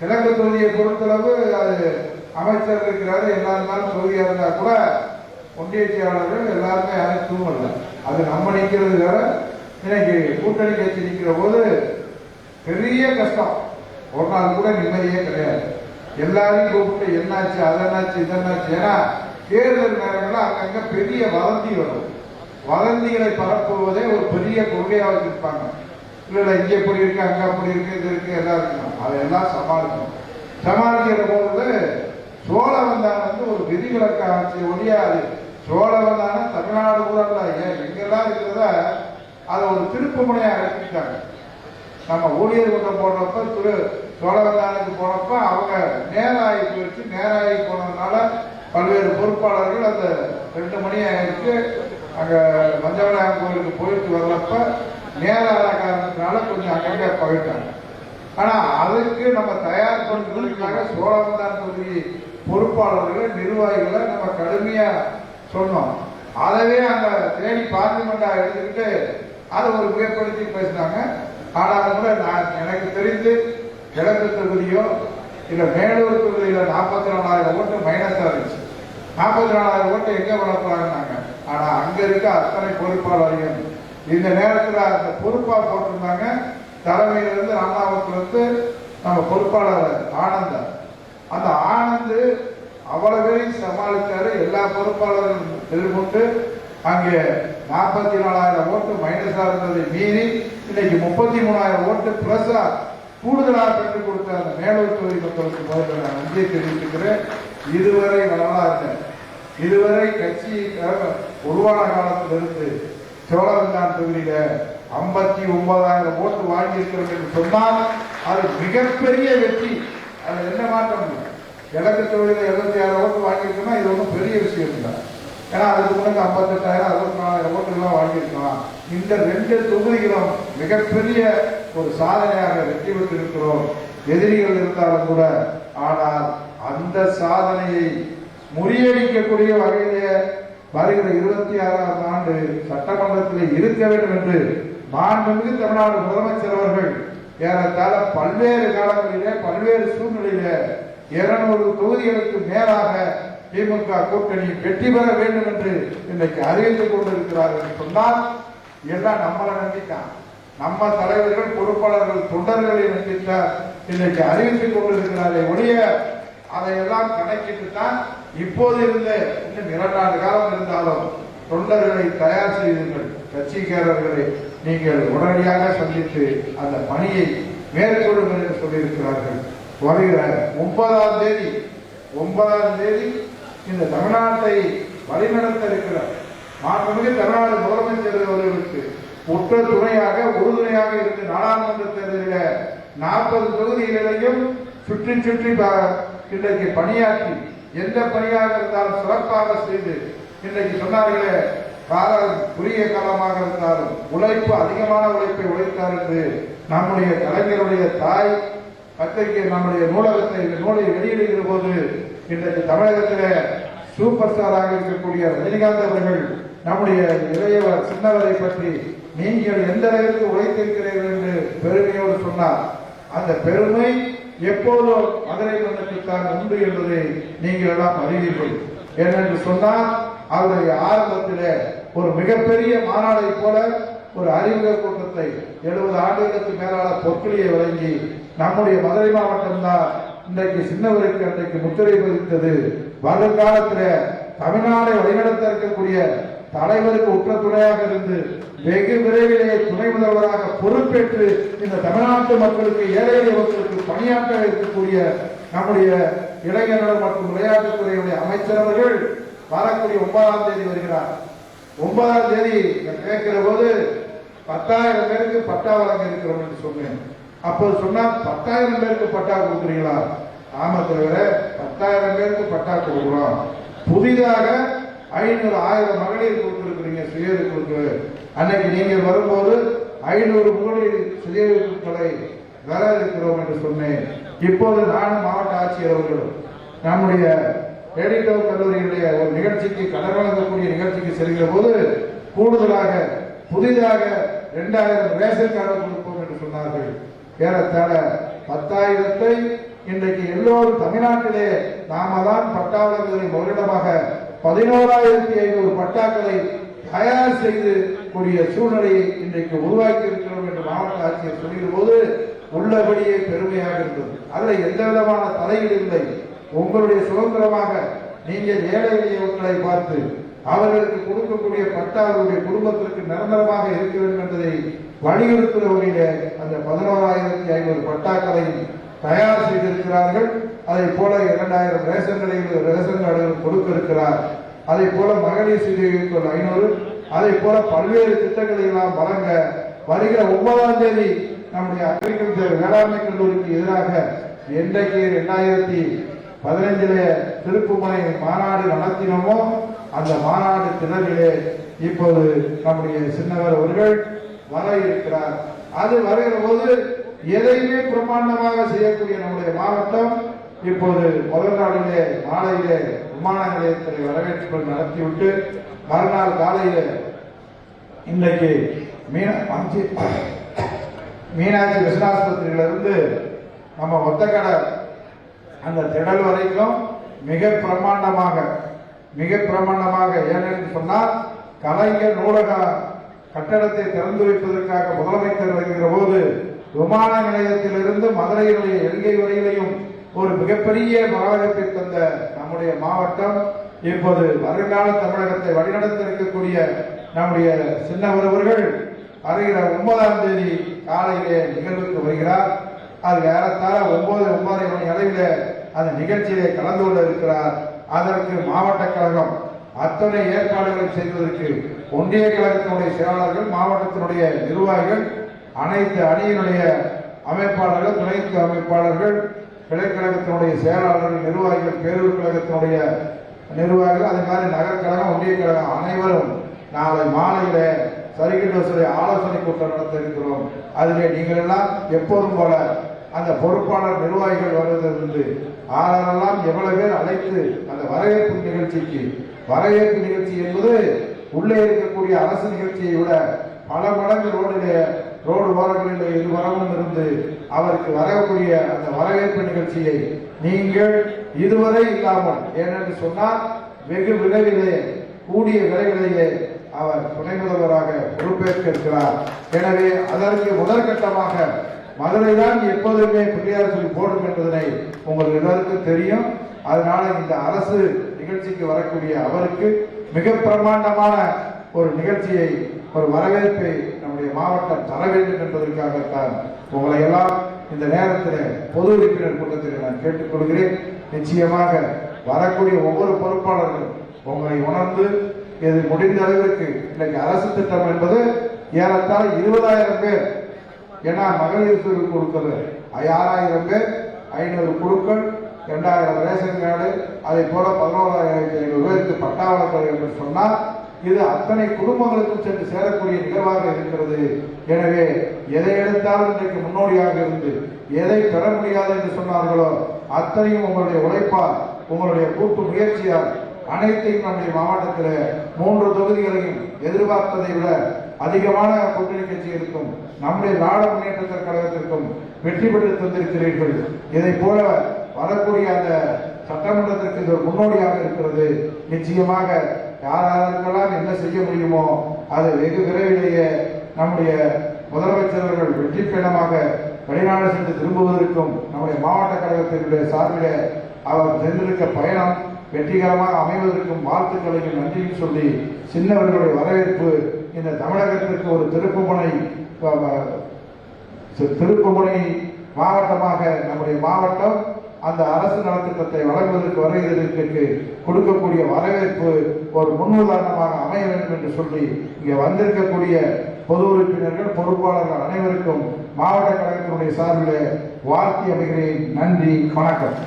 கிழக்கு தொகுதியை பொறுத்தளவு அது அமைச்சர் இருக்கிறாரு எல்லா இருந்தாலும் தொகுதியா இருந்தா கூட ஒன்றிய செயலாளர்கள் எல்லாருமே யாரும் தூங்கல அது நம்ம நிற்கிறது வேற இன்னைக்கு கூட்டணி கட்சி நிற்கிற போது பெரிய கஷ்டம். ஒரு நாள் கூட நிம்மதியே கிடையாது. எல்லாரையும் கூப்பிட்டு என்னாச்சு அதென்னாச்சு இதனாச்சு ஏன்னா தேர்தல் நேரங்களில் அங்கங்க பெரிய வதந்தி வரும். வதந்திகளை பரப்புவதே ஒரு பெரிய கொள்கையாக வச்சிருப்பாங்க. இல்ல இங்கே இங்க இப்படி இருக்கு அங்க அப்படி இருக்கு இது இருக்கு எல்லாம் இருக்கணும். அதையெல்லாம் சமாளிக்கணும். சமாளிக்கிற போது சோழவந்தான் வந்து ஒரு விதிவிலக்கு ஆட்சி ஒழியாது சோழவந்தான தமிழ்நாடு கூட ஏன் எங்கெல்லாம் இருக்கிறதா அதை ஒரு திருப்பு முனையா இறக்கிட்டாங்க நம்ம ஊழியர் கூட்டம் போடுறப்ப திரு சோழவந்தானுக்கு போனப்ப அவங்க நேராகி போயிடுச்சு நேராகி போனதுனால பல்வேறு பொறுப்பாளர்கள் அந்த ரெண்டு மணி ஆயிடுச்சு அங்க மஞ்சவநாயகம் கோயிலுக்கு போயிட்டு வர்றப்ப நேரான காரணத்தினால கொஞ்சம் அங்கங்கே போயிட்டாங்க. ஆனால் அதுக்கு நம்ம தயார் பண்ணுறதுக்காக சோழவந்தான் தொகுதி பொறுப்பாளர்களை நிர்வாகிகளை நம்ம கடுமையாக சொன்னோம். அதவே அந்த தேனி பார்லிமெண்டா எடுத்துக்கிட்டு அதை ஒரு மிகப்படுத்தி பேசினாங்க. ஆனாலும் கூட நான் எனக்கு தெரிந்து கிழக்கு தொகுதியோ இல்லை மேலூர் தொகுதியில் நாற்பத்தி நாலாயிரம் ஓட்டு மைனஸாக இருந்துச்சு. நாற்பத்தி நாலாயிரம் ஓட்டு எங்கே வளர்ப்பாங்கன்னாங்க ஆனால் அங்கே இருக்க அத்தனை பொறுப்பாளரையும் இந்த நேரத்தில் அந்த பொறுப்பாக போட்டிருந்தாங்க. தலைமையிலிருந்து இருந்து நம்ம பொறுப்பாளர் ஆனந்தன் அந்த ஆனந்த் அவ்வளவு சமாளித்தாரு எல்லா பொறுப்பாளர்களும் எதிர்கொண்டு அங்கே நாற்பத்தி நாலாயிரம் ஓட்டு மைனஸாக இருந்ததை மீறி இன்னைக்கு முப்பத்தி மூணாயிரம் ஓட்டு பிளஸாக கூடுதலாக பெற்றுக் கொடுத்த அந்த மேலூர் தொகுதி மக்களுக்கு முதல்ல நான் நன்றியை தெரிவித்துக்கிறேன். இதுவரை வரலாறு இதுவரை கட்சி உருவான காலத்திலிருந்து சோழவந்தான் தொகுதியில ஐம்பத்தி ஒன்பதாயிரம் ஓட்டு வாங்கியிருக்கிறோம் என்று சொன்னால் அது மிகப்பெரிய வெற்றி. அது என்ன மாற்றம்? இடது கிழக்கு தொகுதியில எழுபத்தி ஆயிரம் ஓட்டு வாங்கியிருக்கோம்னா இது ஒன்றும் பெரிய விஷயம் இல்லை. ஏன்னா அதுக்கு முன்னாடி ஐம்பத்தெட்டாயிரம் அறுபத்தி நாலாயிரம் ஓட்டுகள்லாம் வாங்கியிருக்கலாம். இந்த ரெண்டு தொகுதிகளும் மிகப்பெரிய ஒரு சாதனையாக வெற்றி பெற்றிருக்கிறோம். எதிரிகள் இருந்தாலும் கூட. ஆனால் அந்த சாதனையை முறியடிக்கக்கூடிய வகையிலே வருகிற இருபத்தி ஆறாம் ஆண்டு சட்டமன்றத்தில் இருக்க வேண்டும் என்று மாண்புமிகு தமிழ்நாடு முதலமைச்சர் அவர்கள் ஏறத்தாழ பல்வேறு காலங்களிலே பல்வேறு சூழ்நிலையிலே இருநூறு தொகுதிகளுக்கு மேலாக திமுக கூட்டணி வெற்றி பெற வேண்டும் என்று இன்றைக்கு அறிவித்துக் கொண்டிருக்கிறார்கள் என்று சொன்னால் எல்லாம் நம்மளை நம்பித்தான். நம்ம தலைவர்கள் பொறுப்பாளர்கள் தொண்டர்களை நம்பித்தான் இன்றைக்கு அறிவித்துக் கொண்டிருக்கிறாரே ஒழிய அதையெல்லாம் கணக்கிட்டு தான் இப்போது இருந்த இன்னும் இரண்டாண்டு காலம் இருந்தாலும் தொண்டர்களை தயார் செய்தீர்கள் கட்சிக்காரர்களை நீங்கள் உடனடியாக சந்தித்து அந்த பணியை மேற்கொள்ளுங்கள் என்று சொல்லியிருக்கிறார்கள். வருகிற ஒன்பதாம் தேதி ஒன்பதாம் தேதி இந்த தமிழ்நாட்டை வழிநடத்த இருக்கிறார் மாண்புமிகு தமிழ்நாடு முதலமைச்சர் அவர்களுக்கு உற்ற துணையாக உறுதுணையாக இருந்து நாடாளுமன்ற தேர்தலில் நாற்பது தொகுதிகளிலையும் சுற்றி சுற்றி இன்றைக்கு பணியாற்றி எந்த பணியாக இருந்தாலும் சிறப்பாக செய்து இன்றைக்கு சொன்னார்களே காலம் குறுகிய காலமாக இருந்தாலும் உழைப்பு அதிகமான உழைப்பை உழைத்தார் என்று நம்முடைய கலைஞருடைய தாய் பத்திரிகை நம்முடைய நூலகத்தை இந்த நூலை வெளியிடுகிற போது இன்றைக்கு தமிழகத்திலே சூப்பர் ஸ்டாராக இருக்கக்கூடிய ரஜினிகாந்த் அவர்கள் நம்முடைய இளையவர் சின்னவரை பற்றி நீங்கள் எந்த அளவிற்கு உழைத்திருக்கிறீர்கள் என்று பெருமையோடு சொன்னார். அந்த பெருமை எப்போதும் மதுரை மன்னத்துத்தான் உண்டு என்பதை நீங்கள் எல்லாம் அறிவீர்கள். ஏனென்று சொன்னால் அவருடைய ஆரம்பத்திலே ஒரு மிகப்பெரிய மாநாடை போல ஒரு அறிமுக கூட்டத்தை எழுபது ஆண்டுகளுக்கு மேலான பொற்களியை வழங்கி நம்முடைய மதுரை மாவட்டம் தான் இன்றைக்கு சின்னவருக்கு அன்றைக்கு முத்திரை பதித்தது. வருங்காலத்தில் தமிழ்நாடை வழிநடத்த இருக்கக்கூடிய தலைவருக்கு உற்ற துணையாக இருந்து வெகு விரைவிலேயே துணை முதல்வராக பொறுப்பேற்று இந்த தமிழ்நாட்டு மக்களுக்கு ஏழை எளிய மக்களுக்கு பணியாற்ற இருக்கக்கூடிய நம்முடைய இளைஞர்கள் மற்றும் விளையாட்டுத்துறையுடைய அமைச்சர் அவர்கள் வரக்கூடிய ஒன்பதாம் தேதி வருகிறார். ஒன்பதாம் தேதி நான் கேட்கிற போது பத்தாயிரம் பேருக்கு பட்டா வழங்க இருக்கிறோம் என்று சொன்னேன். அப்போது சொன்னால் பத்தாயிரம் பேருக்கு பட்டா கொடுக்குறீங்களா? ஆமா தவிர பத்தாயிரம் பேருக்கு பட்டா கொடுக்குறோம். புதிதாக ஐநூறு ஆயிரம் மகளிர் கொடுத்துருக்குறீங்க சுயருக்கு அன்னைக்கு நீங்க வரும்போது ஐநூறு மகளிர் சுயங்களை வர இருக்கிறோம் என்று சொன்னேன். இப்போது நானும் மாவட்ட ஆட்சியர் அவர்களும் நம்முடைய எடிட்டோ கல்லூரியுடைய ஒரு நிகழ்ச்சிக்கு கடன் வழங்கக்கூடிய நிகழ்ச்சிக்கு செல்கிற போது கூடுதலாக புதிதாக இரண்டாயிரம் ரேஷன் கார்டு கொடுப்போம் என்று சொன்னார்கள். ஏறத்தாழ பத்தாயிரத்தை இன்றைக்கு எல்லோரும் தமிழ்நாட்டிலே நாம தான் பட்டாளர்களை முதலிடமாக பதினோராயிரத்தி ஐநூறு பட்டாக்களை தயார் செய்து கூடிய சூழ்நிலையை இன்றைக்கு உருவாக்கி இருக்கிறோம் என்று மாவட்ட ஆட்சியர் சொல்கிற போது உள்ளபடியே பெருமையாக இருந்தது. அதுல எந்த விதமான தலையில் இல்லை. உங்களுடைய சுதந்திரமாக நீங்கள் ஏழை பார்த்து அவர்களுக்கு கொடுக்கக்கூடிய பட்டா அவருடைய குடும்பத்திற்கு நிரந்தரமாக இருக்க வேண்டும் என்பதை வலியுறுத்துகிற அந்த பதினோராயிரத்தி ஐநூறு பட்டாக்களை தயார் செய்திருக்கிறார்கள். அதை போல இரண்டாயிரம் ரேஷன் கடைகள் ரேஷன் கார்டுகள் கொடுக்க இருக்கிறார் அதை போல மகளிர் சுய ஐநூறு அதை போல பல்வேறு திட்டங்களை எல்லாம் வழங்க வருகிற ஒன்பதாம் தேதி நம்முடைய அக்ரிகல்ச்சர் வேளாண்மை கல்லூரிக்கு எதிராக என்றைக்கு இரண்டாயிரத்தி பதினைஞ்சிலே திருப்புமனை மாநாடு நடத்தினோமோ அந்த மாநாடு திணறிலே இப்போது நம்முடைய சின்னவர் அவர்கள் வர இருக்கிறார். அது வருகிற போது எதையுமே பிரம்மாண்டமாக செய்யக்கூடிய நம்முடைய மாவட்டம் இப்போது முதல் நாளிலே மாலையிலே விமான நிலையத்தில் வரவேற்புகள் நடத்திவிட்டு மறுநாள் காலையில இன்றைக்கு மீன மீனாட்சி விசனாஸ்பத்திரியிலிருந்து நம்ம ஒத்தக்கடை அந்த திடல் வரைக்கும் மிக பிரமாண்டமாக மிக பிரமாண்டமாக ஏனென்று சொன்னால் கலைஞர் நூலக கட்டடத்தை திறந்து வைப்பதற்காக முதலமைச்சர் வருகிற போது விமான நிலையத்திலிருந்து மதுரையினுடைய எல்கை வரையிலையும் ஒரு மிகப்பெரிய மாவட்டத்தை தந்த நம்முடைய மாவட்டம் இப்போது வருங்கால தமிழகத்தை வழிநடத்த இருக்கக்கூடிய நம்முடைய சின்னவரவர்கள் வருகிற ஒன்பதாம் தேதி காலையிலே நிகழ்வுக்கு வருகிறார். அது ஏறத்தாழ ஒன்பது ஒன்பதரை மணி அளவில் அந்த நிகழ்ச்சியிலே கலந்து கொள்ள இருக்கிறார். அதற்கு மாவட்ட கழகம் அத்தனை ஏற்பாடுகளை செய்வதற்கு ஒன்றிய கழகத்தினுடைய செயலாளர்கள் மாவட்டத்தினுடைய நிர்வாகிகள் அனைத்து அணியினுடைய அமைப்பாளர்கள் துணைக்கு அமைப்பாளர்கள் கிளைக்கழகத்தினுடைய செயலாளர்கள் நிர்வாகிகள் பேரூர் கழகத்தினுடைய நிர்வாகிகள் அதே மாதிரி நகர்கழகம் ஒன்றிய கழகம் அனைவரும் நாளை மாலையில சரிகிட்ட ஆலோசனை கூட்டம் நடத்த இருக்கிறோம். அதிலே நீங்கள் எல்லாம் எப்போதும் போல அந்த பொறுப்பாளர் நிர்வாகிகள் வருவதிலிருந்து ஆளாரெல்லாம் எவ்வளவு பேர் அழைத்து அந்த வரவேற்பு நிகழ்ச்சிக்கு வரவேற்பு நிகழ்ச்சி என்பது உள்ளே இருக்கக்கூடிய அரசு நிகழ்ச்சியை விட பல மடங்கு ரோடிலே ரோடு ஓரங்களில் இருவரமும் இருந்து அவருக்கு வரக்கூடிய அந்த வரவேற்பு நிகழ்ச்சியை நீங்கள் இதுவரை இல்லாமல் ஏனென்று சொன்னால் வெகு விரைவிலே கூடிய விரைவிலேயே அவர் துணை முதல்வராக பொறுப்பேற்க இருக்கிறார் எனவே அதற்கு முதற்கட்டமாக மதுரை தான் எப்போதுமே பிள்ளையார் சொல்லி போடும் என்பதனை உங்களுக்கு எல்லாருக்கும் தெரியும். அதனால இந்த அரசு நிகழ்ச்சிக்கு வரக்கூடிய அவருக்கு மிக பிரமாண்டமான ஒரு நிகழ்ச்சியை ஒரு வரவேற்பை நம்ம மாவட்டம் தர வேண்டும் என்பதற்காகத்தான் உங்களை எல்லாம் இந்த நேரத்தில் பொது உறுப்பினர் கூட்டத்தில் நான் கேட்டுக்கொள்கிறேன். நிச்சயமாக வரக்கூடிய ஒவ்வொரு பொறுப்பாளர்களும் உங்களை உணர்ந்து இது முடிந்த அளவிற்கு இன்னைக்கு அரசு திட்டம் என்பது ஏறத்தாழ இருபதாயிரம் பேர் ஏன்னா மகளிர் சுய கொடுக்கிறது ஆறாயிரம் பேர் ஐநூறு குழுக்கள் இரண்டாயிரம் ரேஷன் கார்டு அதை போல பதினோராயிரத்தி ஐநூறு பேருக்கு பட்டா வழங்கல் என்று சொன்னால் இது அத்தனை குடும்பங்களுக்கும் சென்று சேரக்கூடிய நிகழ்வாக இருக்கிறது. எனவே எதை எடுத்தாலும் இன்றைக்கு முன்னோடியாக இருந்து எதை பெற முடியாது என்று சொன்னார்களோ அத்தனையும் உங்களுடைய உழைப்பால் உங்களுடைய கூட்டு முயற்சியால் அனைத்தையும் நம்முடைய மாவட்டத்தில் மூன்று தொகுதிகளையும் எதிர்பார்த்ததை விட அதிகமான கூட்டணி கட்சிகளுக்கும் நம்முடைய நாட முன்னேற்ற கழகத்திற்கும் வெற்றி பெற்று தந்திருக்கிறீர்கள். இதை போல வரக்கூடிய அந்த சட்டமன்றத்திற்கு இது ஒரு முன்னோடியாக இருக்கிறது. நிச்சயமாக யாராருக்கெல்லாம் என்ன செய்ய முடியுமோ அது வெகு விரைவிலேயே நம்முடைய முதலமைச்சர்கள் வெற்றி பயணமாக வெளிநாடு சென்று திரும்புவதற்கும் நம்முடைய மாவட்ட கழகத்தினுடைய சார்பில் அவர் சென்றிருக்க பயணம் வெற்றிகரமாக அமைவதற்கும் வாழ்த்துக்களையும் நன்றியும் சொல்லி சின்னவர்களுடைய வரவேற்பு இந்த தமிழகத்திற்கு ஒரு திருப்புமுனை அஹ், திருப்புமுனை மாவட்டமாக நம்முடைய மாவட்டம் அந்த அரசு நலத்திட்டத்தை வழங்குவதற்கு வருகிறதற்கு கொடுக்கக்கூடிய வரவேற்பு ஒரு முன்னுதாரணமாக அமைய வேண்டும் என்று சொல்லி இங்கே வந்திருக்கக்கூடிய பொது உறுப்பினர்கள் பொறுப்பாளர்கள் அனைவருக்கும் மாவட்ட கழகத்தினுடைய சார்பில் வாழ்த்தி அமைகிறேன். நன்றி வணக்கம்.